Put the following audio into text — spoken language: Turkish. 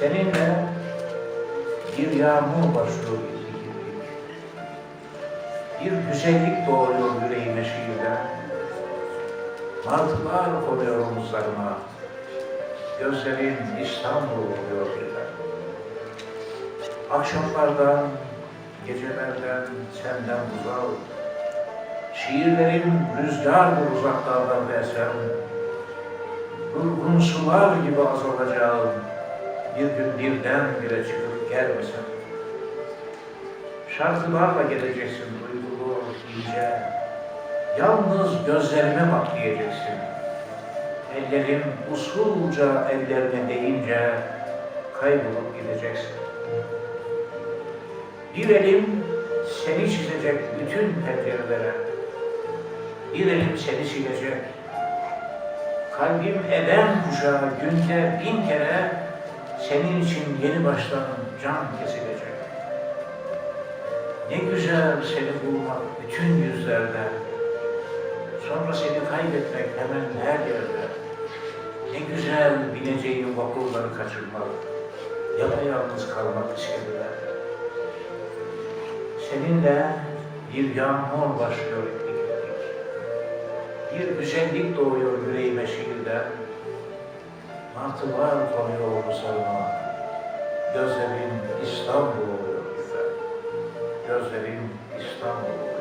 Seninle bir yağmur başlıyor gizli. Bir güzellik doğuyor yüreğime şiirden. Martılar konuyor omuzlarıma. Gözlerin İstanbul oluyor birden. Akşamlardan, gecelerden senden uzak. Şiirlerim rüzgardır uzaklardan esen. Durgun sular gibi azalacağım. Bir gün birden bire çıkıp gelmesen. Şarkılarla geleceksin duygulu, ince. Yalnız gözlerime bak diyeceksin. Ellerim usulca ellerine değince kaybolup gideceksin. Bir elim seni çizecek bütün pencerelere. Bir elim seni silecek. Kalbim eden kuşağı günde bin kere senin için yeni baştan can kesilecek. Ne güzel seni bulmak bütün yüzlerde. Sonra seni kaybetmek hemen her yerde. Ne güzel bineceğin vapurları kaçırmak. Yapayalnız kalmak iskeleler. Seninle bir yağmur başlıyor. Bir güzellik doğuyor yüreğime şiirden. Martılar konuyor omuzlarıma. Gözlerin İstanbul oluyor. Gözlerin İstanbul oluyor.